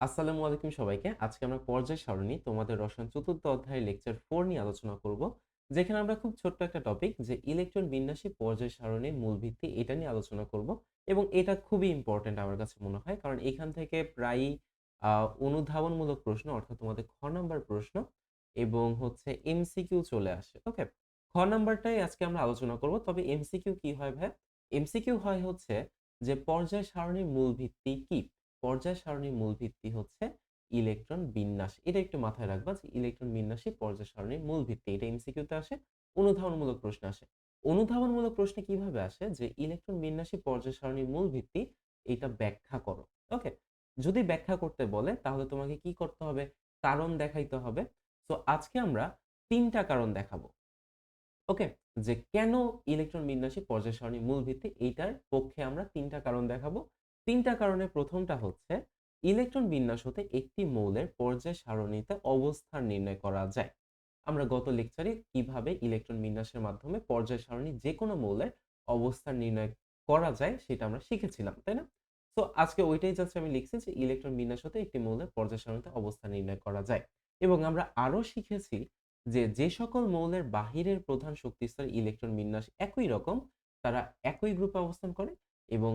আসসালামু আলাইকুম সবাইকে। আজকে আমরা পর্যায় সারণী তোমাদের রসায়ন চতুর্থ অধ্যায়ের লেকচার ফোর নিয়ে আলোচনা করব, যেখানে আমরা খুব ছোট্ট একটা টপিক যে ইলেকট্রন বিন্যাসী পর্যায় সারণীর মূল ভিত্তি এটা নিয়ে আলোচনা করব এবং এটা খুবই ইম্পর্টেন্ট আমার কাছে মনে হয়, কারণ এখান থেকে প্রায়ই অনুধাবনমূলক প্রশ্ন অর্থাৎ তোমাদের খ নাম্বার প্রশ্ন এবং হচ্ছে এমসিকিউ চলে আসে ওকে খ নাম্বারটাই আজকে আমরা আলোচনা করব, তবে এমসিকিউ কি হয় ভাই? এমসিকিউ হয় হচ্ছে যে পর্যায় সারণীর মূল ভিত্তি কি? পর্যায় সারণীর মূল ভিত্তি হচ্ছে ইলেকট্রন বিন্যাস। এটা একটু মাথায় রাখবা যে ইলেকট্রন বিন্যাসী পর্যায় সারণীর মূল ভিত্তি। এটা এমসিকিউতে আসে, অনুধাবনমূলক প্রশ্ন আসে। অনুধাবনমূলক প্রশ্নে কীভাবে আসে? যে ইলেকট্রন বিন্যাসী পর্যায় সারণীর মূল ভিত্তি, এটা ব্যাখ্যা করো। ওকে? যদি ব্যাখ্যা করতে বলে, তাহলে তোমাকে কি করতে হবে? কারণ দেখাইতে হবে। তো আজকে আমরা তিনটা কারণ দেখাবো। ওকে? যে কেন ইলেকট্রন বিন্যাসী পর্যায় সারণীর মূল ভিত্তি, এইটার পক্ষে আমরা তিনটা কারণ দেখাবো। তিনটা কারণে প্রথমটা হচ্ছে, ইলেকট্রন বিন্যাস হতে একটি মৌলের পর্যায় সারণীতে অবস্থান নির্ণয় করা যায়। আমরা গত লেকচারে কীভাবে ইলেকট্রন বিন্যাসের মাধ্যমে পর্যায় সারণী যে কোনো মৌলের অবস্থান নির্ণয় করা যায় সেটা আমরা শিখেছিলাম, তাই না? তো আজকে ওইটাই জাস্ট আমি লিখছি যে ইলেকট্রন বিন্যাস হতে একটি মৌলের পর্যায় সারণীতে অবস্থান নির্ণয় করা যায়। এবং আমরা আরও শিখেছি যে যে সকল মৌলের বাহিরের প্রধান শক্তি স্তর ইলেকট্রন বিন্যাস একই রকম, তারা একই গ্রুপে অবস্থান করে এবং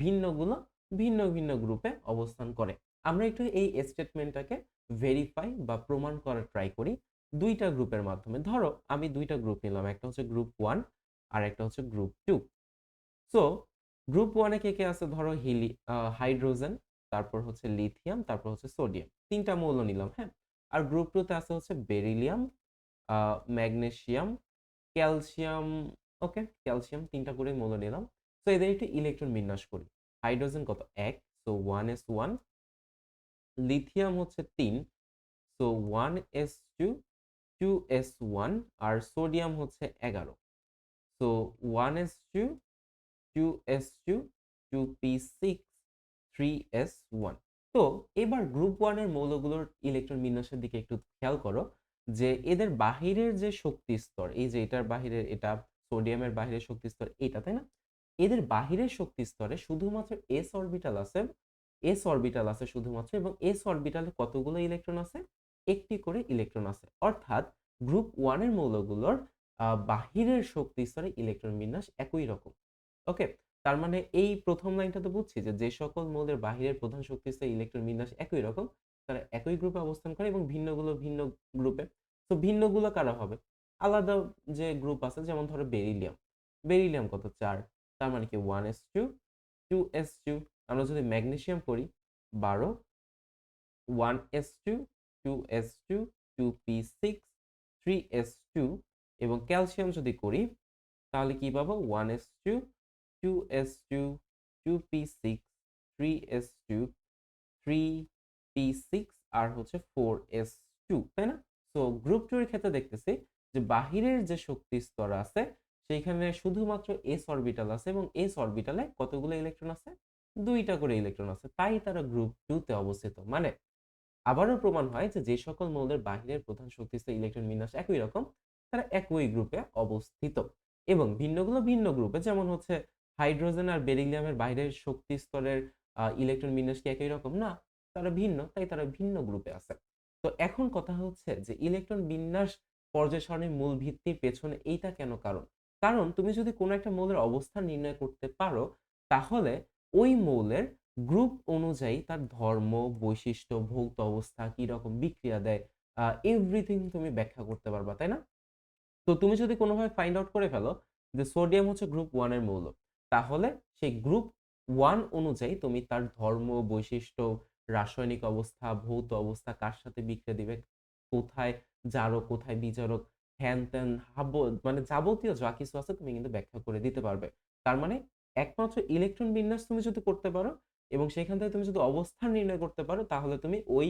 ভিন্নগুলো ভিন্ন ভিন্ন গ্রুপে অবস্থান করে। আমরা একটু এই স্টেটমেন্টটাকে ভেরিফাই বা প্রমাণ করার ট্রাই করি। দুইটা গ্রুপের মাধ্যমে। ধরো, আমি দুইটা গ্রুপ নিলাম। একটা হচ্ছে গ্রুপ ওয়ান আর একটা হচ্ছে গ্রুপ টু সো গ্রুপ ওয়ানে কে কে আছে? ধরো হিলি হাইড্রোজেন তারপর হচ্ছে লিথিয়াম তারপর হচ্ছে সোডিয়াম তিনটা মৌল নিলাম হ্যাঁ? আর গ্রুপ টুতে আছে হচ্ছে beryllium magnesium calcium okay calcium তিনটা করে মৌল নিলাম। তো এদের একটু ইলেকট্রন বিন্যাস করি। হাইড্রোজেন কত? এক so one s one lithium হচ্ছে তিন so one s two two s one আর সোডিয়াম হচ্ছে এগারো। So one s two two s two two p six three s one তো এবার গ্রুপ ওয়ানের মৌলগুলোর ইলেকট্রন বিন্যাসের দিকে একটু খেয়াল করো, যে এদের বাহিরের যে শক্তি স্তর, এই যে এটার বাহিরের, এটা সোডিয়ামের বাহিরের শক্তি স্তর এটা তাই না? এদের বাহিরের শক্তি স্তরে শুধুমাত্র এস অরবিটাল আছে এস অরবিটাল আছে শুধুমাত্র এবং এস অরবিটালে কতগুলো ইলেকট্রন আছে? একটি করে ইলেকট্রন আছে। অর্থাৎ গ্রুপ ওয়ানের মৌলগুলোর বাহিরের শক্তি স্তরে ইলেকট্রন বিন্যাস একই রকম। ওকে তার মানে এই প্রথম লাইনটা তো বুঝছি যে যে সকল মৌলের বাহিরের প্রধান শক্তি স্তরে ইলেকট্রন বিন্যাস একই রকম, তারা একই গ্রুপে অবস্থান করে এবং ভিন্নগুলো ভিন্ন গ্রুপে তো ভিন্নগুলো কারা হবে? আলাদা যে গ্রুপ আছে, যেমন ধরো বেরিলিয়াম বেরিলিয়াম কত? চার। তার মানে কি? One s two two s two আমরা যদি ম্যাগনেসিয়াম করি, বারো one s two two s two two p six three s two এবং ক্যালসিয়াম যদি করি, তাহলে কি পাবো? One s two two s two two p six three s two three p six আর হচ্ছে ফোর এস টু তাই না? তো গ্রুপ টু এর ক্ষেত্রে দেখতেছি যে বাহিরের যে শক্তি স্তর আছে সেইখানে শুধুমাত্র এস অরবিটাল আছে এবং এস অরবিটালে কতগুলো ইলেকট্রন আছে? দুইটা করে ইলেকট্রন আছে। তাই তারা গ্রুপ টু তে অবস্থিত। মানে আবারও প্রমাণ হয় যে যে সকল মৌলের বাহিরের প্রধান শক্তি স্তর ইলেকট্রন বিন্যাস একই রকম, তারা একই গ্রুপে অবস্থিত। এবং ভিন্নগুলো ভিন্ন গ্রুপে যেমন হচ্ছে হাইড্রোজেন আর বেরিলিয়ামের বাইরের শক্তি স্তরের ইলেকট্রন বিন্যাস কি একই রকম? না, তারা ভিন্ন, তাই তারা ভিন্ন গ্রুপে আছে। তো এখন কথা হচ্ছে যে ইলেকট্রন বিন্যাস পর্যায় সারণীর মূল ভিত্তির পেছনে এইটা কেন কারণ? কারণ তুমি যদি কোনো একটা মৌলের অবস্থান নির্ণয় করতে পারো, তাহলে ওই মৌলের গ্রুপ অনুযায়ী তার ধর্ম, বৈশিষ্ট্য, ভৌত অবস্থা, কি রকম বিক্রিয়া দেয় এভরিথিং তুমি ব্যাখ্যা করতে পারবা, তাই না? তো তুমি যদি কোনোভাবে ফাইন্ড আউট করে ফেলো যে সোডিয়াম হচ্ছে গ্রুপ ওয়ানের মৌল, তাহলে সেই গ্রুপ ওয়ান অনুযায়ী তুমি তার ধর্ম, বৈশিষ্ট্য, রাসায়নিক অবস্থা, ভৌত অবস্থা কার সাথে বিক্রিয়া দিবে, কোথায় জারক, কোথায় বিজারক হ্যান ত্যান হাব মানে যাবতীয় যা কিছু আছে তুমি কিন্তু ব্যাখ্যা করে দিতে পারবে। তার মানে একমাত্র ইলেকট্রন বিন্যাস তুমি যদি করতে পারো এবং সেখান থেকে তুমি যদি অবস্থান নির্ণয় করতে পারো, তাহলে তুমি ওই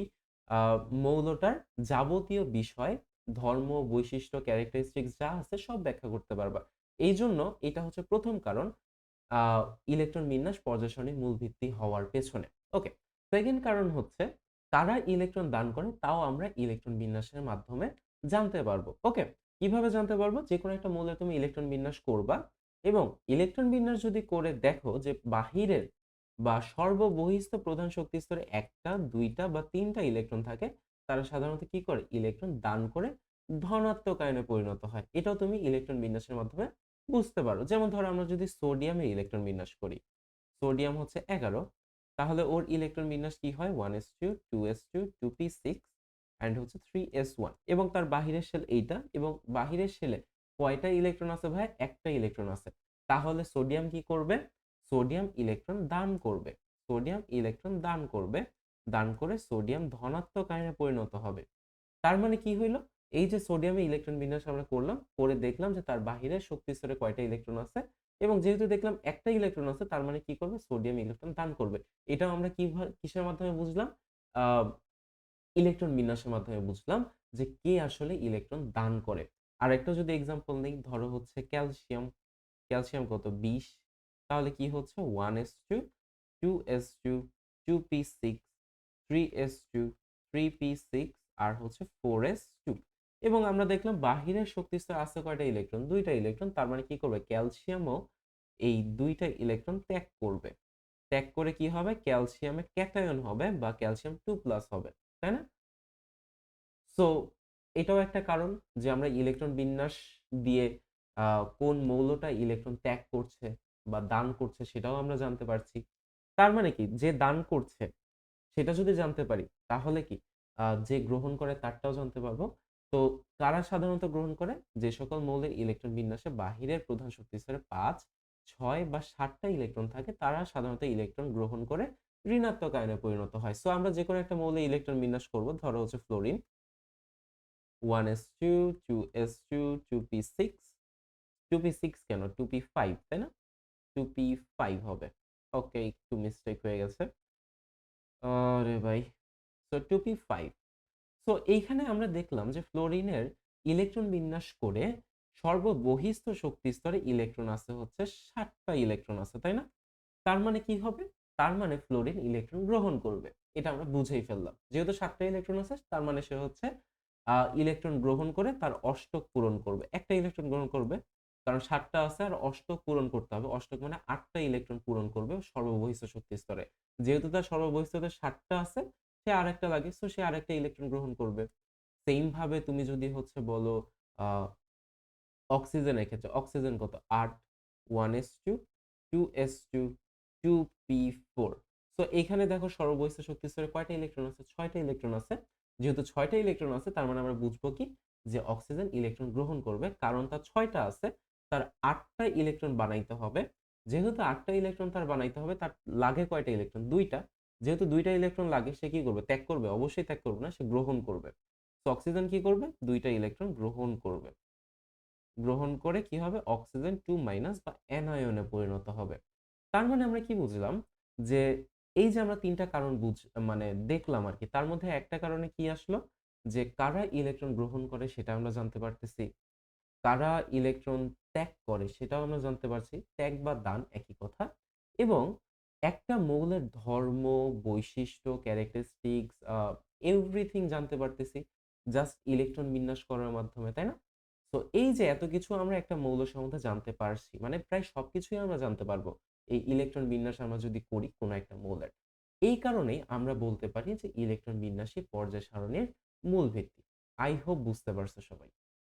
মৌলটার যাবতীয় বিষয়, ধর্ম, বৈশিষ্ট্য ক্যারেক্টারিস্টিক্স যা আছে সব ব্যাখ্যা করতে পারবা। এই জন্য এটা হচ্ছে প্রথম কারণ ইলেকট্রন বিন্যাস পর্যায় মূল ভিত্তি হওয়ার পেছনে। ওকে সেকেন্ড কারণ হচ্ছে তারা ইলেকট্রন দান করে, তাও আমরা ইলেকট্রন বিন্যাসের মাধ্যমে জানতে পারব ওকে কীভাবে জানতে পারব যে কোনো একটা মৌলে তুমি ইলেকট্রন বিন্যাস করবা এবং ইলেকট্রন বিন্যাস যদি করে দেখো যে বাহিরের বা সর্ববহিস্থ প্রধান শক্তি স্তরে ১ টা, ২ টা বা তিনটা ইলেকট্রন থাকে, তারা সাধারণত কি করে? ইলেকট্রন দান করে ধনাত্মক আয়নে পরিণত হয়। এটাও তুমি ইলেকট্রন বিন্যাসের মাধ্যমে বুঝতে পারো। যেমন ধরো আমরা যদি সোডিয়ামের ইলেকট্রন বিন্যাস করি। সোডিয়াম হচ্ছে ১১ তাহলে ওর ইলেকট্রন বিন্যাস কি হয়? 1s2, 2s2, 2p6 অ্যান্ড হচ্ছে 3s1 এবং তার বাহিরের শেল এইটা এবং বাহিরের শেলে কয়টা ইলেকট্রন আছে ভাই? একটা ইলেকট্রন আছে। তাহলে সোডিয়াম কি করবে? সোডিয়াম ইলেকট্রন দান করবে। সোডিয়াম ইলেকট্রন দান করবে। দান করে সোডিয়াম ধনাত্মক আয়নে পরিণত হবে। তার মানে কি হইল? এই যে সোডিয়ামে ইলেকট্রন বিন্যাস আমরা করলাম, করে দেখলাম যে তার বাহিরের শক্তি স্তরে কয়টা ইলেকট্রন আছে এবং যেহেতু দেখলাম একটা ইলেকট্রন আছে তার মানে কি করবে? সোডিয়াম ইলেকট্রন দান করবে। এটাও আমরা কিভা কিসের মাধ্যমে বুঝলাম? ইলেকট্রন বিন্যাসের মাধ্যমে বুঝলাম যে কে আসলে ইলেকট্রন দান করে। আরেকটা যদি এক্সাম্পল নেই, ধরো হচ্ছে ক্যালসিয়াম। ক্যালসিয়াম কত? ২০ তাহলে কি হচ্ছে? 1s2, 2s2, 2p6, 3s2, 3p6 আর হচ্ছে 4s2 এবং আমরা দেখলাম বাহিরের শক্তি স্তরে আছে কয়টা ইলেকট্রন? দুইটা ইলেকট্রন। তার মানে কি করবে? ক্যালসিয়ামও এই দুইটা ইলেকট্রন ত্যাগ করবে। ত্যাগ করে কি হবে? ক্যালসিয়ামে ক্যাটায়ন হবে বা ক্যালসিয়াম 2+ হবে। তাই না? সো এটাও একটা কারণ যে আমরা ইলেকট্রন বিন্যাস দিয়ে কোন মৌলটা ইলেকট্রন ত্যাগ করছে বা দান করছে সেটাও আমরা জানতে পারছি। তার মানে কি? যে দান করছে সেটা যদি জানতে পারি তাহলে কি যে গ্রহণ করে তারটাও জানতে পারব। তো কারা সাধারণত গ্রহণ করে? যে সকল মৌলের ইলেকট্রন বিন্যাসে বাহিরের প্রধান শক্তি স্তরে ৫, ৬ বা সাতটা ইলেকট্রন থাকে তারা সাধারণত ইলেকট্রন গ্রহণ করে ঋণাত্মক আয়নে পরিণত হয়। সো আমরা যেকোনো একটা মৌলে ইলেকট্রন বিন্যাস করব। ধরো হচ্ছে fluorine. 1s2, 2s2, 2p6, 2p6 কেন? 2p5 তাই না? 2p5 হবে। ওকে একটু মিস্টেক হয়ে গেছে। আরে ভাই! সো 2p5 সো এইখানে আমরা দেখলাম যে ফ্লোরিনের ইলেকট্রন বিন্যাস করে সর্ববহিস্থ শক্তি স্তরে ইলেকট্রন আছে হচ্ছে ৭ টা ইলেকট্রন আছে, তাই না? তার মানে কি হবে? তার মানে ফ্লোরিন ইলেকট্রন গ্রহণ করবে। এটা আমরা বুঝেই ফেললাম। যেহেতু সাতটা ইলেকট্রন আছে, তার মানে সে হচ্ছে ইলেকট্রন গ্রহণ করে তার অষ্টক পূরণ করবে। একটা ইলেকট্রন গ্রহণ করবে। কারণ ৭ টা আছে আর অষ্টক পূরণ করতে হবে। অষ্টক মানে ৮ টা ইলেকট্রন পূরণ করবে সর্ববহিস্থ শক্তি স্তরে। যেহেতু তার সর্ববহিস্থতে ৭ টা আছে, সে আরেকটা লাগে। সো সে আরেকটা ইলেকট্রন গ্রহণ করবে। সেইম ভাবে তুমি যদি হচ্ছে বলো অক্সিজেনের ক্ষেত্রে অক্সিজেন কত? ৮ 1s2, 2s2, 2p4 সো এখানে দেখো সর্ববহিস্থ শক্তি স্তরে কয়টা ইলেকট্রন আছে? ৬ টা ইলেকট্রন আছে। যেহেতু ৬ টা ইলেকট্রন আছে তার মানে আমরা বুঝব কি? যে অক্সিজেন ইলেকট্রন গ্রহণ করবে। কারণ তার ৬ টা আছে। তার ৮ টা ইলেকট্রন বানাইতে হবে। যেহেতু ৮ টা ইলেকট্রন তার বানাইতে হবে তার লাগে কয়টা ইলেকট্রন? ২ টা। যেহেতু ২ টা ইলেকট্রন লাগে সে কি করবে? ত্যাগ করবে? অবশ্যই ত্যাগ করবে না। সে গ্রহণ করবে। তো অক্সিজেন কি করবে? ২ টা ইলেকট্রন গ্রহণ করবে। গ্রহণ করে কি হবে? অক্সিজেন 2- বা অ্যানায়নে পরিণত হবে। তার মানে আমরা কি বুঝলাম? যে এই যে আমরা তিনটা কারণ বুঝ মানে দেখলাম আরকি। তার মধ্যে একটা কারণে কি আসলো? যে কারা ইলেকট্রন গ্রহণ করে সেটা আমরা জানতে পারতেছি। কারা ইলেকট্রন ত্যাগ করে সেটাও আমরা জানতে পারছি। ত্যাগ বা দান একই কথা। এবং একটা মৌলের ধর্ম, বৈশিষ্ট্য, ক্যারেক্টারিস্টিক্স এভরিথিং জানতে পারতেছি জাস্ট ইলেকট্রন বিন্যাস করার মাধ্যমে, তাই না? তো এই যে এত কিছু আমরা একটা মৌল সম্বন্ধে জানতে পারছি। মানে প্রায় সবকিছুই আমরা জানতে পারব। এই ইলেকট্রন বিন্যাস আমরা যদি করি কোনো একটা মৌলের। এই কারণে আমরা বলতে পারি যে ইলেকট্রন বিন্যাসই পর্যায় সারণের মূল ভিত্তি। আই হোপ বুঝতে পারছ সবাই।